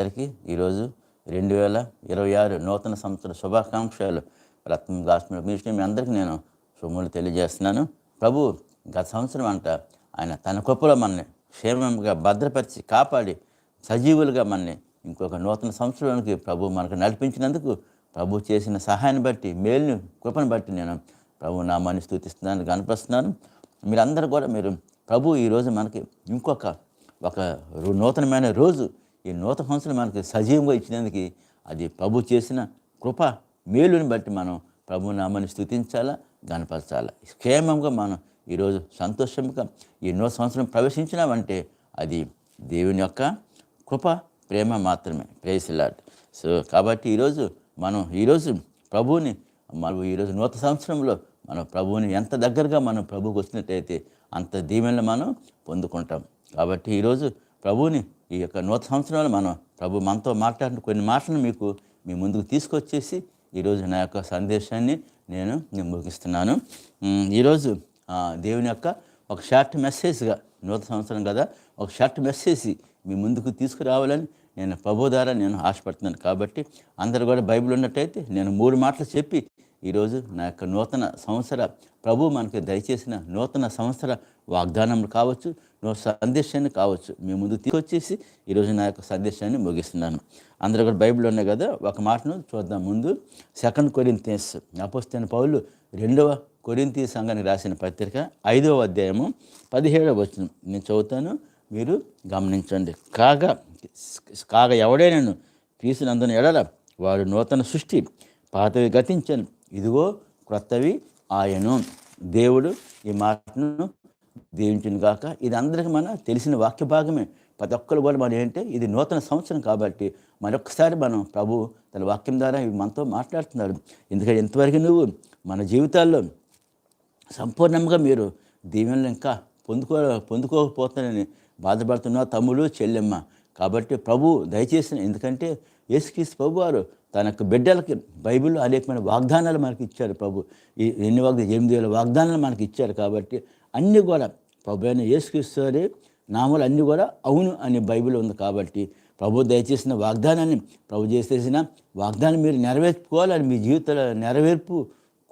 అందరికీ ఈరోజు రెండు వేల ఇరవై ఆరు నూతన సంవత్సర శుభాకాంక్షలు. రత్నం గాస్మిల్ మిషన్ మీ అందరికీ నేను సుమ్ములు తెలియజేస్తున్నాను. ప్రభు గత సంవత్సరం అంట ఆయన తన కృపలో మనల్ని క్షేమంగా భద్రపరిచి కాపాడి సజీవులుగా మనల్ని ఇంకొక నూతన సంవత్సరానికి ప్రభు మనకు నడిపించినందుకు ప్రభు చేసిన సహాయాన్ని బట్టి మేలుని కృపను బట్టి నేను ప్రభు నామాన్ని స్థుతిస్తున్నాను కనిపిస్తున్నాను మీరందరూ కూడా మీరు ప్రభు ఈరోజు మనకి ఇంకొక ఒక నూతనమైన రోజు ఈ నూతన సంవత్సరం మనకి సజీవంగా ఇచ్చినందుకు అది ప్రభు చేసిన కృప మేలుని బట్టి మనం ప్రభు నామాన్ని స్థుతించాలా గనపరచాలా క్షేమంగా మనం ఈరోజు సంతోషంగా ఈ నూతన సంవత్సరం ప్రవేశించినామంటే అది దేవుని యొక్క కృప ప్రేమ మాత్రమే. ప్రేసిలాట్ సో కాబట్టి ఈరోజు మనం ఈరోజు ప్రభువుని మనం ఈరోజు నూతన సంవత్సరంలో మనం ప్రభువుని ఎంత దగ్గరగా మనం ప్రభువుకు వచ్చినట్టయితే అంత దీవెనలు మనం పొందుకుంటాం. కాబట్టి ఈరోజు ప్రభువుని ఈ యొక్క నూతన సంవత్సరంలో మనం ప్రభు మనతో మాట్లాడిన కొన్ని మాటలను మీకు మీ ముందుకు తీసుకొచ్చేసి ఈరోజు నా యొక్క సందేశాన్ని నేను ముగిస్తున్నాను ఈరోజు దేవుని యొక్క ఒక షార్ట్ మెసేజ్గా నూతన సంవత్సరం కదా ఒక షార్ట్ మెసేజ్ మీ ముందుకు తీసుకురావాలని నేను ప్రభు ద్వారా నేను ఆశపడుతున్నాను. కాబట్టి అందరు కూడా బైబిల్ ఉన్నట్టయితే నేను మూడు మాటలు చెప్పి ఈరోజు నా యొక్క నూతన సంవత్సర ప్రభు మనకి దయచేసిన నూతన సంవత్సర వాగ్దానం కావచ్చు నూతన సందేశాన్ని కావచ్చు మీ ముందు తీసుకొచ్చేసి ఈరోజు నా యొక్క సందేశాన్ని ముగిస్తున్నాను. అందరూ కూడా బైబిల్ ఉన్నాయి కదా? ఒక మాటను చూద్దాం. ముందు సెకండ్ కొరింతీస్ అపోస్తైన పౌలు రెండవ కొరింతీ సంఘానికి రాసిన పత్రిక ఐదవ అధ్యాయము పదిహేడవ వచ్చిన నేను చదువుతాను మీరు గమనించండి. కాగా కాగా ఎవడైనాను క్రీస్తునందున ఎడల వాడు నూతన సృష్టి పాతవి గతించను. ఇదిగో క్రొత్తవి ఆయను. దేవుడు ఈ మాటను దీవించిన ఇది అందరికీ మన తెలిసిన వాక్య భాగమే. ప్రతి ఒక్కరు కూడా మనం ఏంటంటే ఇది నూతన సంవత్సరం కాబట్టి మరొకసారి మనం ప్రభు తన వాక్యం ద్వారా ఇవి మనతో మాట్లాడుతున్నారు. ఎందుకంటే ఇంతవరకు నువ్వు మన జీవితాల్లో సంపూర్ణంగా మీరు దీవెనలు ఇంకా పొందుకో పొందుకోకపోతానని బాధపడుతున్న తమ్ముడు చెల్లెమ్మ. కాబట్టి ప్రభు దయచేసిన ఎందుకంటే యేసుక్రీస్తు ప్రభు వారు తన యొక్క బిడ్డలకి బైబిల్లో అనేకమైన వాగ్దానాలు మనకి ఇచ్చారు ప్రభు. ఈ ఎన్ని వాగ్దా ఎనిమిది వేల వాగ్దానాలు మనకి ఇచ్చారు కాబట్టి అన్నీ కూడా ప్రభు అయిన యేసుక్రీస్తు నామలు అన్నీ కూడా అవును అనే బైబిల్ ఉంది కాబట్టి ప్రభు దయచేసిన వాగ్దానాన్ని ప్రభు చేసేసిన వాగ్దానం మీరు నెరవేర్చుకోవాలని మీ జీవితంలో నెరవేర్పు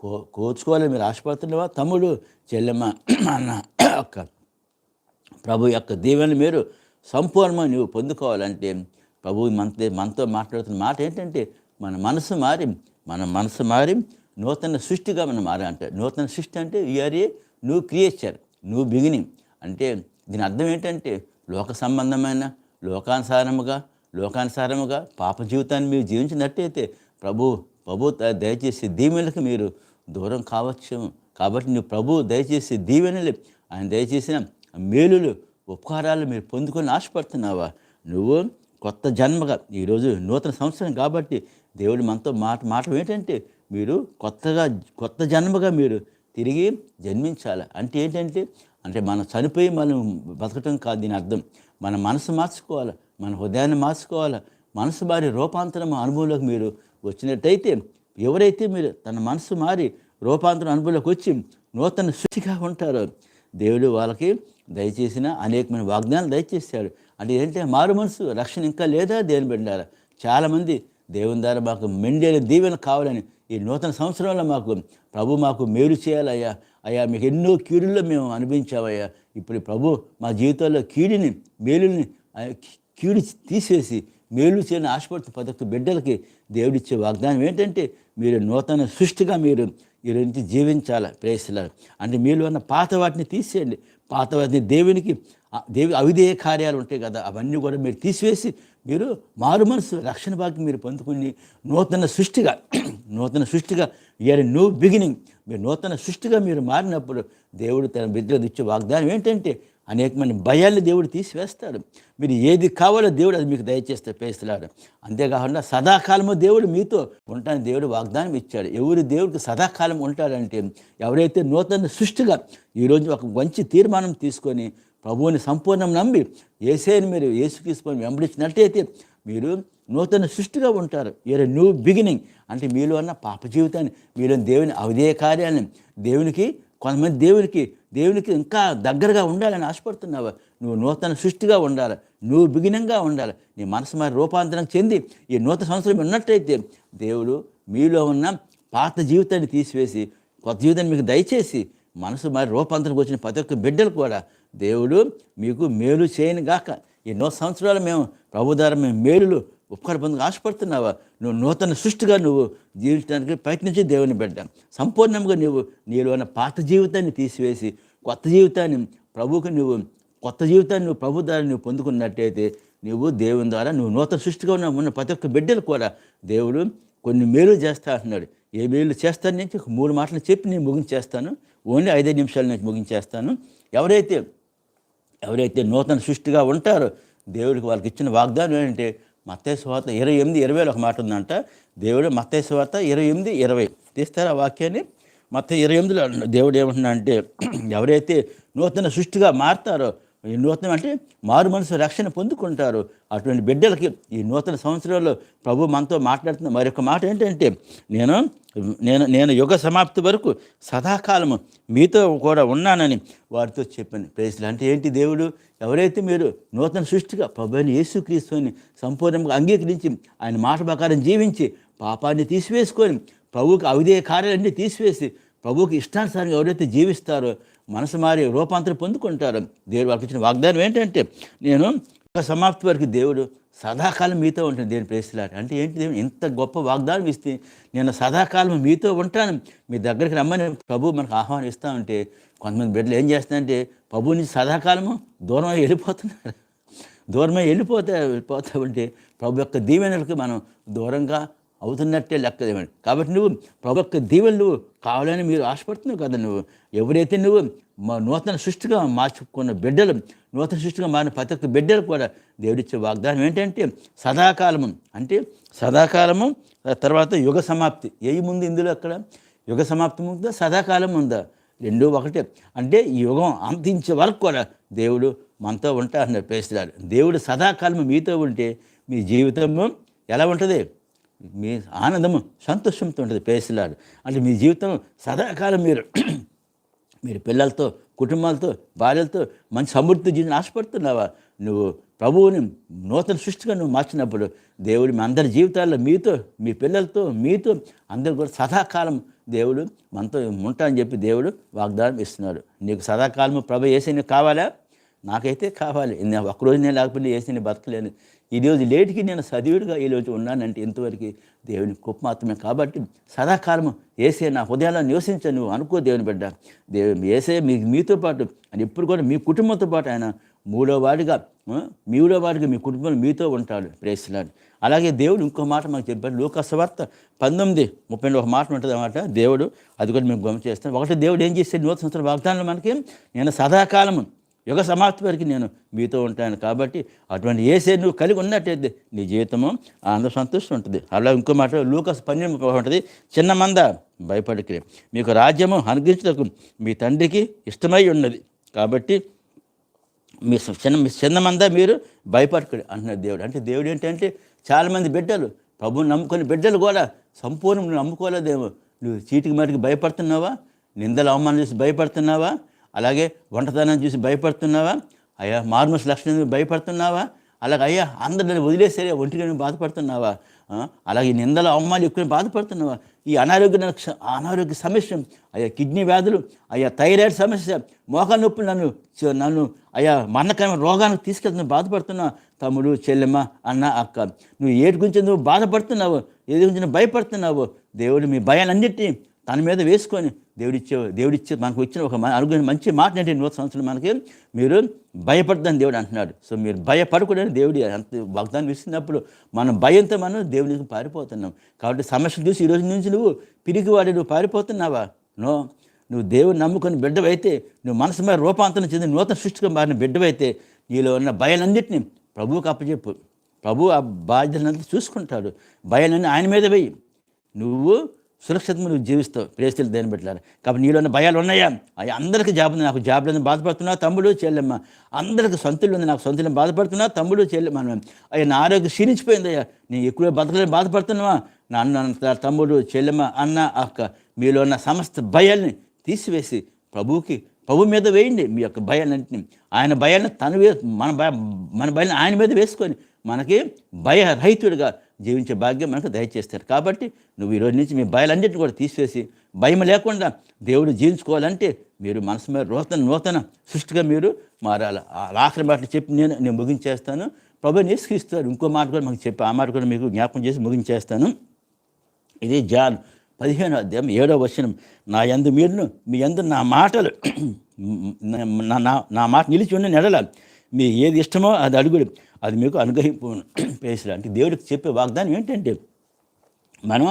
కో కోచుకోవాలని మీరు ఆశపడుతున్నావా? తమ్ముడు చెల్లెమ్మ అన్న యొక్క ప్రభు యొక్క దీవెన మీరు సంపూర్ణంగా నువ్వు పొందుకోవాలంటే ప్రభు మనతో మనతో మాట్లాడుతున్న మాట ఏంటంటే మన మనసు మారి మన మనసు మారి నూతన సృష్టిగా మనం మారాలంటే నూతన సృష్టి అంటే యూఆర్ ఏ నువ్వు క్రియేచర్ నువ్వు బిగినింగ్ అంటే దీని అర్థం ఏంటంటే లోక సంబంధమైన లోకానుసారముగా లోకానుసారముగా పాప జీవితాన్ని మీరు జీవించినట్టయితే ప్రభు ప్రభు దయచేసి దీవెనలకు మీరు దూరం కావచ్చు. కాబట్టి నువ్వు ప్రభు దయచేసి దీవెనలు ఆయన దయచేసిన మేలులు ఉపకారాలు మీరు పొందుకొని ఆశపడుతున్నావా? నువ్వు కొత్త జన్మగా ఈరోజు నూతన సంవత్సరం కాబట్టి దేవుడు మనతో మాట మాట ఏంటంటే మీరు కొత్తగా కొత్త జన్మగా మీరు తిరిగి జన్మించాలి. అంటే ఏంటంటే అంటే మనం చనిపోయి మనం బతకటం కాదు దీని అర్థం. మన మనసు మార్చుకోవాలి మన హృదయాన్ని మార్చుకోవాలి. మనసు మారి రూపాంతరం అనుభవంలోకి మీరు వచ్చినట్టయితే ఎవరైతే మీరు తన మనసు మారి రూపాంతరం అనుభవంలోకి వచ్చి నూతన శుచిగా ఉంటారో దేవుడు వాళ్ళకి దయచేసిన అనేకమైన వాగ్దానాలు దయచేశాడు. అంటే ఏంటంటే మారు మనసు రక్షణ ఇంకా లేదా దేవుని బిడ్డారా చాలామంది దేవుని ద్వారా మాకు మెండేలు దీవెన కావాలని ఈ నూతన సంవత్సరంలో మాకు ప్రభు మాకు మేలు చేయాలయ్యా. అయ్యా మీకు ఎన్నో కీడుల్లో మేము అనుభవించామయ్యా ఇప్పుడు ప్రభు మా జీవితంలో కీడిని మేలుని కీడు తీసేసి మేలు చేయని ఆశపడుతున్న ప్రతి బిడ్డలకి దేవుడిచ్చే వాగ్దానం ఏంటంటే మీరు నూతన సృష్టిగా మీరు ఈ నుంచి జీవించాలి? ప్రేసలారు అంటే మీలో ఉన్న పాత వాటిని తీసేయండి. పాత వాటిని దేవునికి దేవి అవిధేయ కార్యాలు ఉంటాయి కదా అవన్నీ కూడా మీరు తీసివేసి మీరు మారు మనసు రక్షణ భాగ్యం మీరు పొందుకుని నూతన సృష్టిగా నూతన సృష్టిగా ఇయర్ న్యూ బిగినింగ్ మీరు నూతన సృష్టిగా మీరు మారినప్పుడు దేవుడు తన బిడ్డలకు ఇచ్చే వాగ్దానం ఏంటంటే అనేకమైన భయాల్ని దేవుడు తీసివేస్తాడు. మీరు ఏది కావాలో దేవుడు అది మీకు దయచేస్తే పేస్తున్నాడు అంతేకాకుండా సదాకాలము దేవుడు మీతో ఉంటాను దేవుడు వాగ్దానం ఇచ్చాడు. ఎవరు దేవుడికి సదాకాలం ఉంటాడంటే ఎవరైతే నూతన సృష్టిగా ఈరోజు ఒక మంచి తీర్మానం తీసుకొని ప్రభువుని సంపూర్ణం నమ్మి ఏసేని మీరు ఏసుకీసుకొని వెంబడించినట్టయితే మీరు నూతన సృష్టిగా ఉంటారు. ఈర న్యూ బిగినింగ్ అంటే మీలో ఉన్న పాప జీవితాన్ని మీలో దేవుని అవిధేయ కార్యాన్ని దేవునికి కొంతమంది దేవునికి దేవునికి ఇంకా దగ్గరగా ఉండాలని ఆశపడుతున్నావు. నువ్వు నూతన సృష్టిగా ఉండాలి నువ్వు బిగినంగా ఉండాలి. నీ మనసు మరి రూపాంతరం చెంది ఈ నూతన సంవత్సరం ఉన్నట్టయితే దేవుడు మీలో ఉన్న పాత జీవితాన్ని తీసివేసి కొత్త జీవితాన్ని మీకు దయచేసి మనసు మరి రూపాంతరంకి వచ్చిన ప్రతి ఒక్క బిడ్డలు కూడా దేవుడు మీకు మేలు చేయని గాక. ఎన్నో సంవత్సరాలు మేము ప్రభు ద్వారా మేము మేలులు ఉపకార పొందుకు ఆశపడుతున్నావా? నువ్వు నూతన సృష్టిగా నువ్వు జీవించడానికి ప్రయత్నించి దేవుని బిడ్డ. సంపూర్ణంగా నువ్వు నీలో ఉన్న పాత జీవితాన్ని తీసివేసి కొత్త జీవితాన్ని ప్రభువుకు నువ్వు కొత్త జీవితాన్ని నువ్వు ప్రభు ద్వారా నువ్వు పొందుకున్నట్టయితే నువ్వు దేవుని ద్వారా నువ్వు నూతన సృష్టిగా ఉన్న ఉన్న ప్రతి ఒక్క బిడ్డలు కూడా దేవుడు కొన్ని మేలు చేస్తా అంటున్నాడు. ఏ మేలు చేస్తాను నుంచి మూడు మాటలు చెప్పి నేను ముగించేస్తాను. ఓన్లీ ఐదు నిమిషాల నుంచి ముగించేస్తాను. ఎవరైతే ఎవరైతే నూతన సృష్టిగా ఉంటారో దేవుడికి వాళ్ళకి ఇచ్చిన వాగ్దానం ఏంటంటే మత్తయ్య స్వార్త ఇరవై ఎనిమిది ఇరవైలో ఒక మాట ఉందంట. దేవుడు మత్తయ్య స్వార్త ఇరవై ఎనిమిది ఇరవై. తీస్తారా ఆ వాక్యాన్ని? మొత్తం ఇరవై ఎనిమిదిలో దేవుడు ఏమంటున్నా అంటే ఎవరైతే నూతన సృష్టిగా మారుతారో ఈ నూతనం అంటే మారు మనసు రక్షణ పొందుకుంటారు. అటువంటి బిడ్డలకి ఈ నూతన సంవత్సరంలో ప్రభు మనతో మాట్లాడుతున్న మరొక మాట ఏంటంటే నేను నేను నేను యుగ సమాప్తి వరకు సదాకాలము మీతో కూడా ఉన్నానని వారితో చెప్పాను. ప్రేసులు అంటే ఏంటి దేవుడు? ఎవరైతే మీరు నూతన సృష్టిగా ప్రభుని యేసుక్రీస్తుని సంపూర్ణంగా అంగీకరించి ఆయన మాట ప్రకారం జీవించి పాపాన్ని తీసివేసుకొని ప్రభువుకి అవిధేయ కార్యాలన్నీ తీసివేసి ప్రభువుకి ఇష్టానుసారంగా ఎవరైతే జీవిస్తారో మనసు మారి రూపాంతరం పొందుకుంటారు దేవుడు వాళ్ళకి ఇచ్చిన వాగ్దానం ఏంటంటే నేను సమాప్తి వరకు దేవుడు సదాకాలం మీతో ఉంటుంది దేని ప్రేస్తులాట అంటే ఏంటి దేవుడు? ఇంత గొప్ప వాగ్దానం ఇస్తే నేను సదాకాలం మీతో ఉంటాను. మీ దగ్గరికి రమ్మని ప్రభు మనకు ఆహ్వానం ఇస్తా ఉంటే కొంతమంది బిడ్డలు ఏం చేస్తారంటే ప్రభు నుంచి సదాకాలము దూరం వెళ్ళిపోతున్నారు. దూరమై వెళ్ళిపోతే వెళ్ళిపోతా ఉంటే ప్రభు యొక్క దీవెనలకు మనం దూరంగా అవుతున్నట్టే లెక్క కాబట్టి నువ్వు ప్రభు యొక్క దీవెనలు కావాలని మీరు ఆశపడుతున్నావు కదా నువ్వు. ఎవరైతే నువ్వు మా నూతన సృష్టిగా మార్చుకున్న బిడ్డలు నూతన సృష్టిగా మారిన ప్రతి ఒక్క బిడ్డలు కూడా దేవుడిచ్చే వాగ్దానం ఏంటంటే సదాకాలము. అంటే సదాకాలము తర్వాత యుగ సమాప్తి. ఏయి ముందు ఇందులో అక్కడ? యుగ సమాప్తి ఉందా సదాకాలం ఉందా రెండో ఒకటే. అంటే ఈ యుగం అంతించే వరకు కూడా దేవుడు మనతో ఉంటా అన్న పేస్తున్నారు దేవుడు సదాకాలం మీతో ఉంటే మీ జీవితము ఎలా ఉంటుంది? మీ ఆనందము సంతోషంతో ఉంటుంది పేసిలాడు. అంటే మీ జీవితం సదాకాలం మీరు మీరు పిల్లలతో కుటుంబాలతో భార్యలతో మంచి సమృద్ధి జీవితం ఆశపడుతున్నావా? నువ్వు ప్రభువుని నూతన సృష్టిగా నువ్వు మార్చినప్పుడు దేవుడు మీ అందరి జీవితాల్లో మీతో మీ పిల్లలతో మీతో అందరు కూడా సదాకాలం దేవుడు మనతో ఉంటా అని చెప్పి దేవుడు వాగ్దానం ఇస్తున్నాడు. నీకు సదాకాలము ప్రభు ఏసీ నీకు కావాలా? నాకైతే కావాలి. నేను ఒక్కరోజు నేను లేకపోతే ఏసీ నేను బతకలేను. ఈరోజు లేటుకి లేటికి నేను సజీవుడిగా ఈ రోజు ఉన్నానంటే ఇంతవరకు దేవుని కృప మాత్రమే. కాబట్టి సదాకాలము ఏసే నా హృదయాల్లో నివసించ నువ్వు అనుకో దేవుని బిడ్డ. దేవుని ఏసే మీ మీతో పాటు అని ఎప్పుడు కూడా మీ కుటుంబంతో పాటు ఆయన మూడో వాడిగా మీడో వాడిగా మీ కుటుంబం మీతో ఉంటాడు. ప్రేసిలాడు అలాగే దేవుడు ఇంకో మాట మాకు చెప్పాడు. లోకస్వార్త పంతొమ్మిది ముప్పై ఒక మాట ఉంటుంది అన్నమాట. దేవుడు అది కూడా మేము గమని చేస్తాం ఒకటి దేవుడు ఏం చేస్తే నూతన సంవత్సరం వాగ్దానంలో మనకి. నేను సదాకాలము యుగ సమాప్తి వరకు నేను మీతో ఉంటాను కాబట్టి అటువంటి ఏసే నువ్వు కలిగి ఉన్నట్టయితే నీ జీవితము ఆనంద సంతోషం ఉంటుంది. అలా ఇంకో మాట లూకస్ పన్నెండు ఉంటుంది. చిన్న మంద భయపడికి మీకు రాజ్యము అనుగ్రహించటకు మీ తండ్రికి ఇష్టమై ఉన్నది. కాబట్టి మీ చిన్న మీ చిన్న మీరు భయపడకండి అంటున్నారు దేవుడు. అంటే దేవుడు ఏంటంటే చాలామంది బిడ్డలు ప్రభుని నమ్ముకొని బిడ్డలు కూడా సంపూర్ణ నువ్వు నమ్ముకోలేదేమో. నువ్వు చీటికి మాటికి భయపడుతున్నావా? నిందలు అవమానం చేసి భయపడుతున్నావా? అలాగే వంటతనం చూసి భయపడుతున్నావా? అయ్యా మార్మస్ లక్షణం భయపడుతున్నావా? అలాగే అయ్యా అందరిని వదిలేసరే ఒంటిగా బాధపడుతున్నావా? అలాగే నిందలు నిందల అవమానాలు ఎక్కువ బాధపడుతున్నావా? ఈ అనారోగ్య అనారోగ్య సమస్య అయ్యా కిడ్నీ వ్యాధులు అయ్యా థైరాయిడ్ సమస్య మోకాలు నొప్పులు నన్ను నన్ను అయ్యా మన్నకమైన రోగానికి తీసుకెళ్తున్న బాధపడుతున్నా తమ్ముడు చెల్లెమ్మ అన్న అక్క నువ్వు ఏటి గురించి నువ్వు బాధపడుతున్నావు? ఏది గురించి నువ్వు భయపడుతున్నావు? దేవుడు మీ భయాలన్నింటినీ తన మీద వేసుకొని దేవుడిచ్చే దేవుడిచ్చే మనకు వచ్చిన ఒక అనుగ్రహం మంచి మాట ఏంటి నూతన సంవత్సరం మనకి మీరు భయపడదని దేవుడు అంటున్నాడు. సో మీరు భయపడకూడదని దేవుడి అంత వాగ్దానం ఇస్తున్నప్పుడు మనం భయంతో మనం దేవుడికి పారిపోతున్నాం. కాబట్టి సమస్యలు చూసి ఈ రోజు నుంచి నువ్వు పిరిగివాడి నువ్వు పారిపోతున్నావా? నో. నువ్వు దేవుని నమ్ముకొని బిడ్డవైతే నువ్వు మనసు మీద రూపాంతరం చెంది నూతన సృష్టిగా మారిన బిడ్డవైతే నీలో ఉన్న భయాలన్నింటినీ ప్రభువుకి అప్పచెప్పు. ప్రభు ఆ బాధ్యతలంతా చూసుకుంటాడు. భయాలన్నీ ఆయన మీద వెయ్యి నువ్వు సురక్షితంగా నువ్వు జీవిస్తావు. ప్రేస్తులు దేని పెట్టారు కాబట్టి నీలో ఉన్న భయాలు ఉన్నాయా? అవి అందరికీ జాబ్ ఉంది. నాకు జాబ్ లేదని బాధపడుతున్నా తమ్ముడు చెల్లెమ్మ. అందరికి సొంతలు ఉంది. నాకు సొంతలు బాధపడుతున్నా తమ్ముడు చెల్లెమ్మ అయ్యా నా ఆరోగ్యం క్షీణించిపోయింది అయ్యా. నేను ఎక్కువ బతకలేని బాధపడుతున్నావా? నా అన్న తమ్ముడు చెల్లెమ్మ అన్న అక్క మీలో ఉన్న సమస్త భయాల్ని తీసివేసి ప్రభువుకి ప్రభు మీద వేయండి. మీ యొక్క భయాలన్నింటినీ. ఆయన భయాన్ని తను వే మన భయ మన భయాన్ని ఆయన మీద వేసుకొని మనకి భయరహితుడిగా జీవించే భాగ్యం మనకు దయచేస్తారు. కాబట్టి నువ్వు ఈ రోజు నుంచి మీ భయాలన్నింటినీ కూడా తీసివేసి భయం లేకుండా దేవుడు జీవించుకోవాలంటే మీరు మనసు మీద నూతన నూతన సృష్టిగా మీరు మారాలి. ఆ ఆఖరి మాటలు చెప్పి నేను నేను ముగించేస్తాను. ప్రభు నేసుకిస్తాడు ఇంకో మాట కూడా మాకు చెప్పి ఆ మాట కూడా మీకు జ్ఞాపకం చేసి ముగించేస్తాను. ఇది జాన్ పదిహేను అధ్యాయం ఏడో వచనం. నా యందు మీరును మీ ఎందు నా మాటలు నా నా నా మాట నిలిచి ఉన్న నెడల మీ ఏది ఇష్టమో అది అడుగుడు. అది మీకు అనుగ్రహింపు పేసలు అంటే దేవుడికి చెప్పే వాగ్దానం ఏంటంటే మనం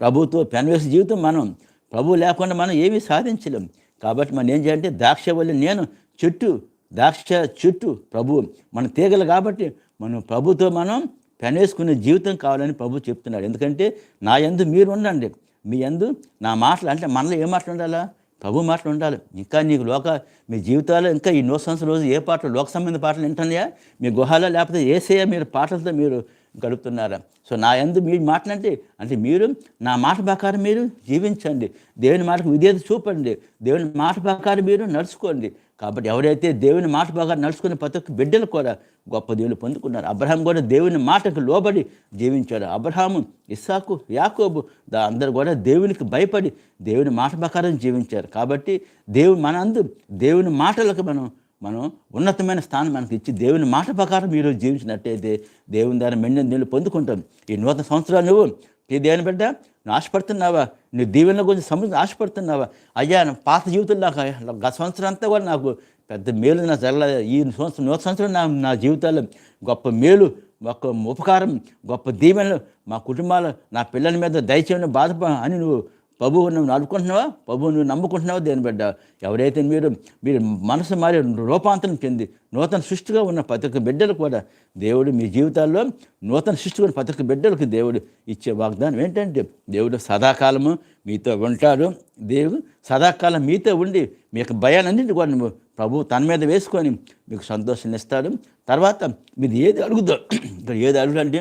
ప్రభుత్వ పెనవేసి జీవితం మనం ప్రభు లేకుండా మనం ఏమీ సాధించలేం. కాబట్టి మనం ఏం చేయాలంటే ద్రాక్ష వల్ల నేను చెట్టు ద్రాక్ష చెట్టు ప్రభు మన తీగలు కాబట్టి మనం ప్రభుతో మనం పెనేసుకునే జీవితం కావాలని ప్రభు చెప్తున్నాడు. ఎందుకంటే నా యందు మీరు ఉండండి మీ యందు నా మాటలు అంటే మనలో ఏ మాటలు ఉండాలా? ప్రభు మాటలు ఉండాలి. ఇంకా నీకు లోక మీ జీవితాల్లో ఇంకా ఈ నూతన సంవత్సరం రోజు ఏ పాటలు లోక సంబంధ పాటలు వింటున్నాయా? మీ గుహాలో లేకపోతే ఏసేయా మీరు పాటలతో మీరు గడుపుతున్నారా? సో నా ఎందు మీ మాటలంటే అంటే మీరు నా మాట ప్రకారం మీరు జీవించండి. దేవుని మాటకు విధేయత చూపండి. దేవుని మాట ప్రకారం మీరు నడుచుకోండి. కాబట్టి ఎవరైతే దేవుని మాట బాగా నడుచుకున్న ప్రతి ఒక్క బిడ్డలు కూడా గొప్ప దేవులు పొందుకున్నారు. అబ్రహాం కూడా దేవుని మాటకు లోబడి జీవించాడు. అబ్రహాము ఇస్సాకు యాకోబు దా అందరు కూడా దేవునికి భయపడి దేవుని మాట ప్రకారం జీవించారు. కాబట్టి దేవుని మనందు దేవుని మాటలకు మనం మనం ఉన్నతమైన స్థానం మనకి ఇచ్చి దేవుని మాట ప్రకారం మీరు జీవించినట్టయితే దేవుని ద్వారా మెండిన నీళ్ళు పొందుకుంటాం. ఈ నూతన సంవత్సరాలు నువ్వు ఈ దేవుని బిడ్డ నువ్వు ఆశపడుతున్నావా నువ్వు దీవెనల గురించి సమృద్ధి ఆశపడుతున్నావా అయ్యా పాత జీవితం నాకు గత సంవత్సరం అంతా కూడా నాకు పెద్ద మేలు నా జరగలేదు ఈ సంవత్సరం నూతన సంవత్సరం నా నా జీవితాల్లో గొప్ప మేలు ఒక ఉపకారం గొప్ప దీవెనలు మా కుటుంబాలు నా పిల్లల మీద దయచేయని బాధ అని నువ్వు ప్రభువు నువ్వు నడుపుకుంటున్నావా? ప్రభువు నువ్వు నమ్ముకుంటున్నావా? దేని బిడ్డ? ఎవరైతే మీరు మీరు మనసు మారి రూపాంతరం చెంది నూతన సృష్టిగా ఉన్న ప్రతి ఒక్క బిడ్డలు కూడా దేవుడు మీ జీవితాల్లో నూతన సృష్టిగా ఉన్న ప్రతి ఒక్క బిడ్డలకు దేవుడు ఇచ్చే వాగ్దానం ఏంటంటే దేవుడు సదాకాలము మీతో ఉంటాడు. దేవుడు సదాకాలం మీతో ఉండి మీ యొక్క భయాలన్నింటి కూడా నువ్వు ప్రభు తన మీద వేసుకొని మీకు సంతోషం ఇస్తాడు. తర్వాత మీరు ఏది అడుగుదో ఇక్కడ ఏది అడుగుదంటే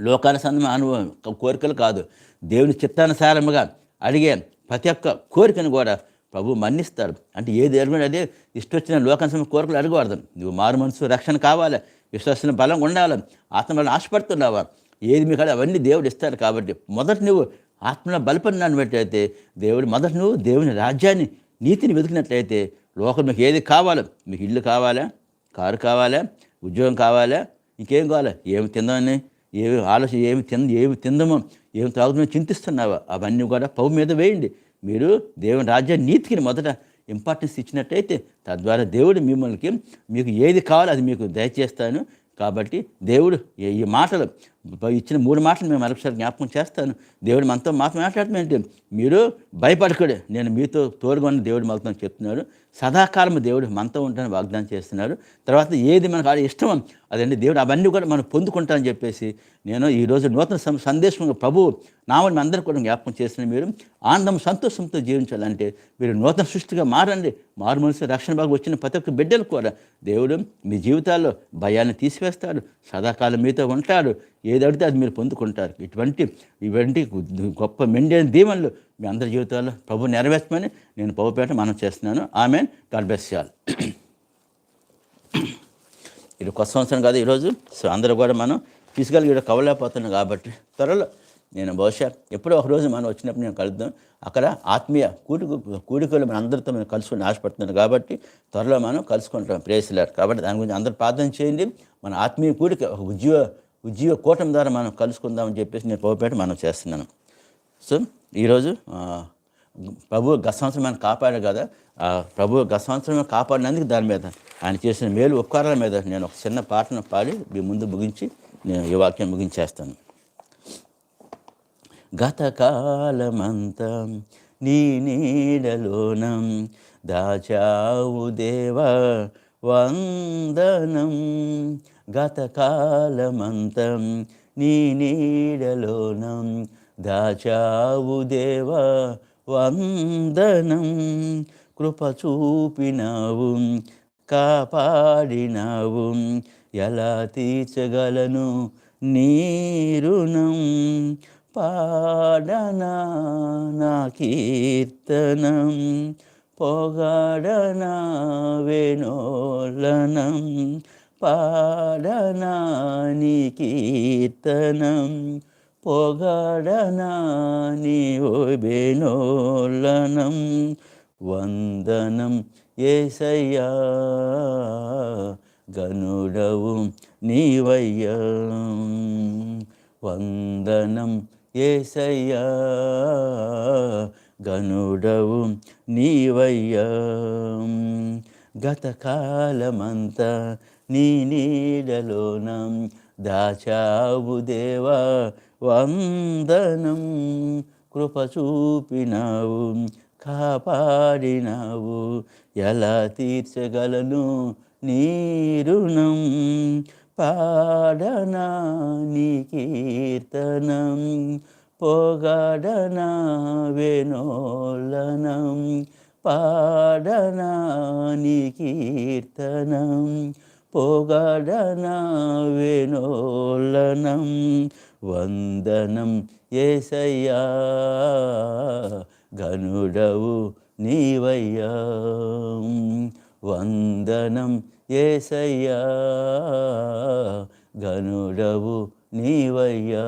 లోకానుసంధం అనుభవం కోరికలు కాదు. దేవుని చిత్తానుసారముగా అడిగే ప్రతి ఒక్క కోరికను కూడా ప్రభు మన్నిస్తాడు అంటే ఏది ఎరుగుడు అదే ఇష్టొచ్చిన లోకంసం కోరికలు అడగకూడదు. నువ్వు మారు మనసు రక్షణ కావాలి విశ్వాసం బలం ఉండాలి ఆత్మలను ఆశపడుతున్నావా? ఏది మీకు అవన్నీ దేవుడు ఇస్తాడు కాబట్టి మొదట నువ్వు ఆత్మలో బలపడినాన్ని బట్టయితే దేవుడు మొదట నువ్వు దేవుని రాజ్యాన్ని నీతిని వెతికినట్లయితే లోకం మీకు ఏది కావాలో? మీకు ఇల్లు కావాలా? కారు కావాలా? ఉద్యోగం కావాలా? ఇంకేం కావాలా? ఏమి తిందామని? ఏమి ఆలోచన ఏమి తింద ఏమి తిందమో ఏం తాగుతుందో చింతిస్తున్నావా? అవన్నీ కూడా పవు మీద వేయండి. మీరు దేవుని రాజ్య నీతికి మొదట ఇంపార్టెన్స్ ఇచ్చినట్టయితే తద్వారా దేవుడు మిమ్మల్ని మీకు ఏది కావాలో అది మీకు దయచేస్తాను. కాబట్టి దేవుడు ఈ మాటలు ఇచ్చిన మూడు మాటలు మేము మరొకసారి జ్ఞాపకం చేస్తాను. దేవుడు మనతో మాతో మాట్లాడటం ఏంటి? మీరు భయపడకడే. నేను మీతో తోడుగొని దేవుడు మాతో చెప్తున్నాడు. సదాకాలం దేవుడు మనతో ఉంటాను వాగ్దానం చేస్తున్నారు. తర్వాత ఏది మనకు ఆడ ఇష్టమో అదండి దేవుడు అవన్నీ కూడా మనం పొందుకుంటానని చెప్పేసి నేను ఈరోజు నూతన సందేశంగా ప్రభు నామని అందరూ కూడా జ్ఞాపకం చేసిన మీరు ఆనందం సంతోషంతో జీవించాలంటే మీరు నూతన సృష్టిగా మారండి. మారు మనసు రక్షణ బాగా వచ్చిన ప్రతి ఒక్క బిడ్డలు కూడా దేవుడు మీ జీవితాల్లో భయాన్ని తీసివేస్తాడు. సదాకాలం మీతో ఉంటాడు. ఏదడితే అది మీరు పొందుకుంటారు. ఇటువంటి ఇటువంటి గొప్ప మెండైన దీవెనలు మీ అందరి జీవితాల్లో ప్రభు నెరవేర్చమని నేను ప్రభుపేట మనం చేస్తున్నాను. ఆమె గాడ్ బెస్ చాలు ఇది కొత్త సంవత్సరం కాదు ఈరోజు సో అందరూ కూడా మనం ఫిజికల్గా ఇక్కడ కవలేకపోతున్నాం కాబట్టి త్వరలో నేను బహుశా ఎప్పుడో ఒక రోజు మనం వచ్చినప్పుడు నేను కలుద్దాం. అక్కడ ఆత్మీయ కూడికు కూడికలు మన అందరితో మనం కలుసుకుని ఆశపడుతున్నాను కాబట్టి త్వరలో మనం కలుసుకుంటాం. ప్రేయసులారు కాబట్టి దాని గురించి అందరూ ప్రార్థన చేయండి. మన ఆత్మీయ కూడిక ఒక ఉద్యోగ ఉద్యోగ కూటమి ద్వారా మనం కలుసుకుందామని చెప్పేసి నేను పోపేట మనం చేస్తున్నాను. సో ఈరోజు ప్రభు గత సంవత్సరం మనం కాపాడాడు కదా. ఆ ప్రభు గత సంవత్సరం కాపాడినందుకు దాని మీద ఆయన చేసిన మేలు ఉపకారాల మీద నేను ఒక చిన్న పాటను పాడి మీ ముందు ముగించి నేను ఈ వాక్యం ముగించేస్తాను. గతకాలమంతా నీ నీడలోనం దాచావు దేవా వందనం. గతకాలమంతం నీ నీడలోనం దాచావు దేవా వందనం. కృప చూపినావు కాపాడినావు. ఎలా తీర్చగలను నీరుణం పాడనా నా కీర్తనం పొగాడనా వేణోలనం పాడనాని కీర్తనం? పొగడనాని నీ వందనం ఏసయ్యా గనుడవు నీవయ్యా. వందనం ఏసయ్యా గనుడవు నీవయ్యా. గతకాలమంతా నీ నీడలోన దాచావు దేవా వందనం. కృప చూపినావు కాపాడినావు. ఎలా తీర్చగలను నీరుణం పాడనా నీ కీర్తనం? పొగడనా వేణోలనం పాడనా నీ కీర్తనం? పొగడనా వినోలనం వందనం ఏసయ్యా గనుడవు నీవయ్యా. వందనం ఏసయ్యా గనుడవు నీవయ్యా.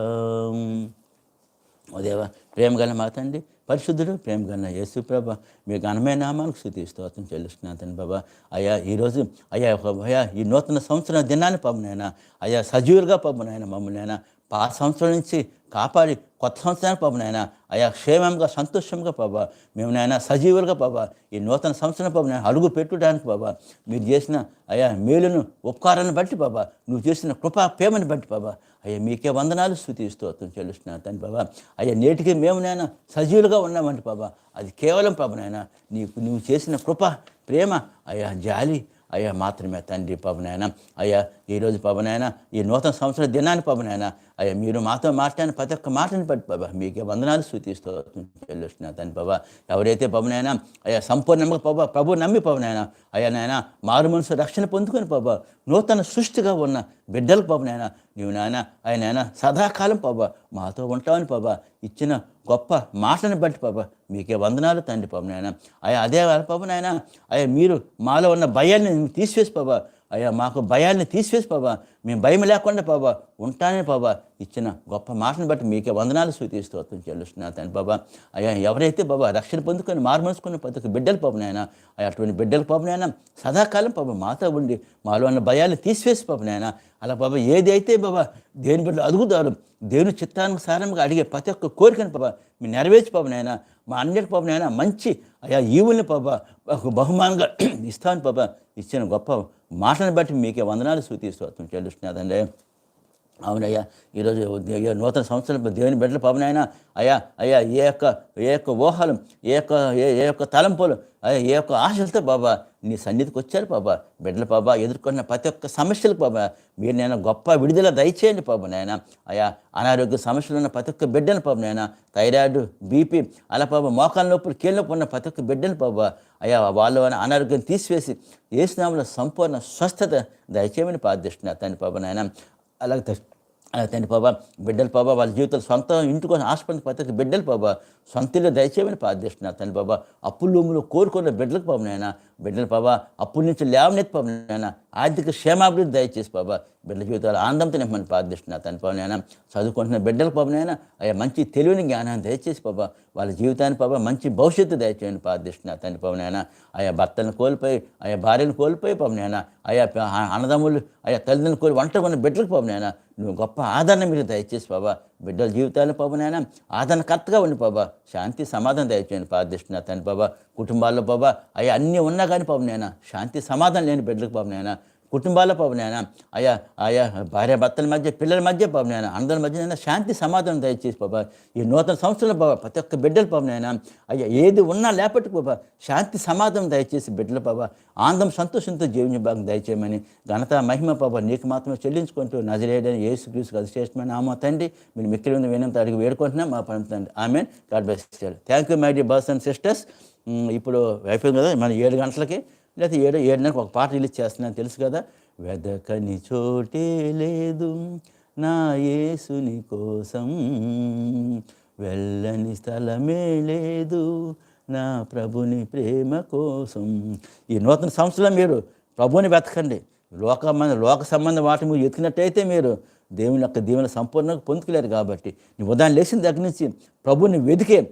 ఓ దేవా ప్రేమ గల మాతండి పరిశుద్ధుడు ప్రేమ గన్న యేసు ప్రభ మీ ఘనమైన నామానికి శృతి స్తోత్రం చెల్లిస్తున్నాను తండ్రి బాబా అయ్యా ఈరోజు అయ్యా అయ్యా ఈ నూతన సంవత్సరం దినాన్ని పబ్బనైనా అయ్యా సజీవులుగా పబ్బనైనా మమ్మల్ని అయినా పాత సంవత్సరం నుంచి కాపాడి కొత్త సంవత్సరానికి పాప నాయన అయా క్షేమంగా సంతోషంగా పాపా మేము నాయన సజీవులుగా పాపా ఈ నూతన సంవత్సరం పాప నాయన అడుగు పెట్టడానికి బాబా మీరు చేసిన అయా మేలును ఉపకారాన్ని బట్టి బాబా నువ్వు చేసిన కృపా ప్రేమని బట్టి బాబా అయ్యా మీకే వందనాలు స్థుతిస్తూ అతను చెల్లిస్తున్నాను తండ్రి బాబా అయ్యా నేటికి మేము నాయన సజీవులుగా ఉన్నామంటే బాబా అది కేవలం పాప నాయన నీకు నువ్వు చేసిన కృప ప్రేమ అయ్యా జాలి అయ్యా మాత్రమే తండ్రి పవనాయన అయ్యా ఈరోజు పవనైనా ఈ నూతన సంవత్సర దినాన్ని పవనైనా అయ్యా మీరు మాతో మాట్లాడిన ప్రతి ఒక్క మాటని బట్టి బాబా మీకే వందనాలు సూచిస్తూ చెల్లిస్తున్నా తను బాబా ఎవరైతే పవనైనా అయ్యా సంపూర్ణంగా బాబా ప్రభు నమ్మి పవనైనా అయ్యా నాయన మారు మనసు రక్షణ పొందుకొని బాబా నూతన సృష్టిగా ఉన్న బిడ్డలు పవనైనా నీవు నాయన ఆయన నాయన సదాకాలం బాబా మాతో ఉంటావని బాబా ఇచ్చిన గొప్ప మాటని బట్టి బాబా మీకే వందనాలు తండ్రి పాప నాయన అయ్యా అదే పాప నాయన అయ్యా మీరు మాలో ఉన్న భయాన్ని తీసివేసి బాబా అయ్యా మాకు భయాన్ని తీసివేసి బాబా మేము భయం లేకుండా బాబా ఉంటానే బాబా ఇచ్చిన గొప్ప మాటను బట్టి మీకే వందనాలు సూచిస్తూ అతను చెల్లిస్తున్నా తండ్రి బాబా అయ్యా ఎవరైతే బాబా రక్షణ పొందుకొని మార్మలుసుకున్న ప్రతి బిడ్డలు పాపనైనా అయ్యా అటువంటి బిడ్డల పాపనైనా సదాకాలం పాప మాతో ఉండి మాలో ఉన్న భయాన్ని తీసివేసి పాపనైనా అలా బాబా ఏది అయితే బాబా దేని బిడ్డలు అడుగుతారు దేవుని చిత్తానుసారంగా అడిగే ప్రతి ఒక్క కోరికను బాబా మీరు నెరవేర్చి పాపనైనా మా అన్నిటి నాయన మంచి అయా ఈవుల్ని పాప ఒక బహుమానంగా ఇస్తాను పాప ఇచ్చిన గొప్ప మాటను బట్టి మీకే వందనాలు సూచిస్తూ చెల్లిస్తున్నాదండి అవునయ్యా ఈరోజు అయ్యా నూతన సంవత్సరం దేవుని బిడ్డల పవనైనా అయ్యా అయ్యా ఏ యొక్క ఏ యొక్క ఊహలు ఏ యొక్క ఏ ఏ యొక్క తలంపులు అయ్యా ఏ యొక్క ఆశలతో బాబా నీ సన్నిధికి వచ్చారు బాబా. బిడ్డల బాబా ఎదుర్కొన్న ప్రతి ఒక్క సమస్యలకు బాబా మీరు నేను గొప్ప విడుదల దయచేయండి పాపం నాయన. అయా అనారోగ్య సమస్యలు ఉన్న ప్రతి ఒక్క బిడ్డను పాప నాయన థైరాయిడ్ బీపీ అలా పాప మోకాల నొప్పులు కీళ్ళ నొప్పి ఉన్న ప్రతి ఒక్క బిడ్డను బాబా అయా వాళ్ళు అనారోగ్యం తీసివేసి ఏసునామలో సంపూర్ణ స్వస్థత దయచేయమని ప్రార్థిస్తున్నారు తండ్రి పాప నాయన. అలాగే అలా తండ్రి బాబా బిడ్డలు బాబా వాళ్ళ జీవితాలు సొంత ఇంటికి ఆసుపత్రి పత్రిక బిడ్డలు బాబా సొంతలో దయచేయమని ప్రార్థిస్తున్నారు తండ్రి బాబా. అప్పులు కోరుకున్న బిడ్డలకు పాపం నాయన బిడ్డలు బాబా అప్పుల నుంచి లేవనెత్తి పాపం నాయన ఆర్థిక క్షేమాభివృద్ధి దయచేసి బాబా బిడ్డల జీవితాలు ఆనందంతో నింపమని ప్రార్థిస్తున్నారు తండ్రి పాపం నాయన. చదువుకుంటున్న బిడ్డలకు పాపం నాయన అయ్యా మంచి తెలివిని జ్ఞానాన్ని దయచేసి బాబా వాళ్ళ జీవితాన్ని బాబా మంచి భవిష్యత్తు దయచేయని ప్రార్థిస్తున్నారు తండ్రి పాపం నాయన. అయ్యా భర్తను కోల్పోయి అయ్యా భార్యను కోల్పోయి పాపం నాయన అయ్యా అన్నదమ్ములు అయ్యా తల్లిదండ్రులు కోరి వంట కొన్ని బిడ్డలకు పాపం నాయన నువ్వు గొప్ప ఆదరణ మీరు దయచేసి బాబా. బిడ్డల జీవితాలు బాబు నాయన ఆదరణకర్తగా ఉండి బాబా. శాంతి సమాధానం దయచేయండి ప్రార్థిస్తున్నా తండ్రి బాబా. కుటుంబాల్లో బాబా అవి అన్నీ ఉన్నా కానీ పాపం నాయన శాంతి సమాధానం లేని బిడ్డలకు పాపం నాయన. కుటుంబాల పాపనైనా అయ్యా ఆయా భార్య భర్తల మధ్య పిల్లల మధ్య పాపనైనా అందరి మధ్య శాంతి సమాధానం దయచేసి బాబా ఈ నూతన సంవత్సరంలో బాబా ప్రతి ఒక్క బిడ్డల పాపనైనా అయ్యా ఏది ఉన్నా లేపటి బాబా శాంతి సమాధానం దయచేసి బిడ్డల బాబా ఆనందం సంతోషంతో జీవించే భాగం దయచేయమని ఘనత మహిమ బాబా నీకు మాత్రమే చెల్లించుకుంటూ నజరేయడని ఏసు క్రీస్తు అది చేసిన ఆమో తండ్రి. మీరు మిక్కిలి ఉంది వినంత అడిగి వేడుకుంటున్నాం. మా పని తండ్రి. ఆమె God bless thank you my dear brothers and sisters. ఇప్పుడు అయిపోయింది కదా మన ఏడు గంటలకి. లేకపోతే ఏడు ఏడున్నరకు ఒక పాట రిలీజ్ చేస్తున్నాను తెలుసు కదా. వెదకని చోటే లేదు నా యేసుని కోసం. వెళ్ళని స్థలమే లేదు నా ప్రభుని ప్రేమ కోసం. ఈ నూతన సంవత్సరంలో మీరు ప్రభుని వెతకండి. లోక లోక సంబంధ వాటి మీరు ఎతికినట్టయితే మీరు దేవుని యొక్క దీవెన సంపూర్ణంగా పొందుకోలేరు కాబట్టి. నీ ఉదయం లేచిన దగ్గర నుంచి ప్రభుని వెతికే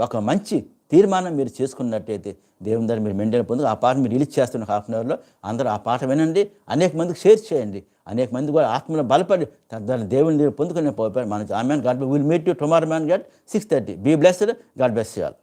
ఒక మంచి తీర్మానం మీరు చేసుకున్నట్టయితే దేవుని దగ్గర మీరు మెంటైన్ పొందుకు ఆ పాట మీరు రిలీజ్ చేస్తున్న హాఫ్ అన్ అవర్లో అందరూ ఆ పాట వినండి అనేక మందికి షేర్ చేయండి అనేక మంది కూడా ఆత్మలో బలపడి తద్వారా దేవుని పొందుకునే మన amen God will meet you tomorrow man got six thirty be blessed God bless చేయాలి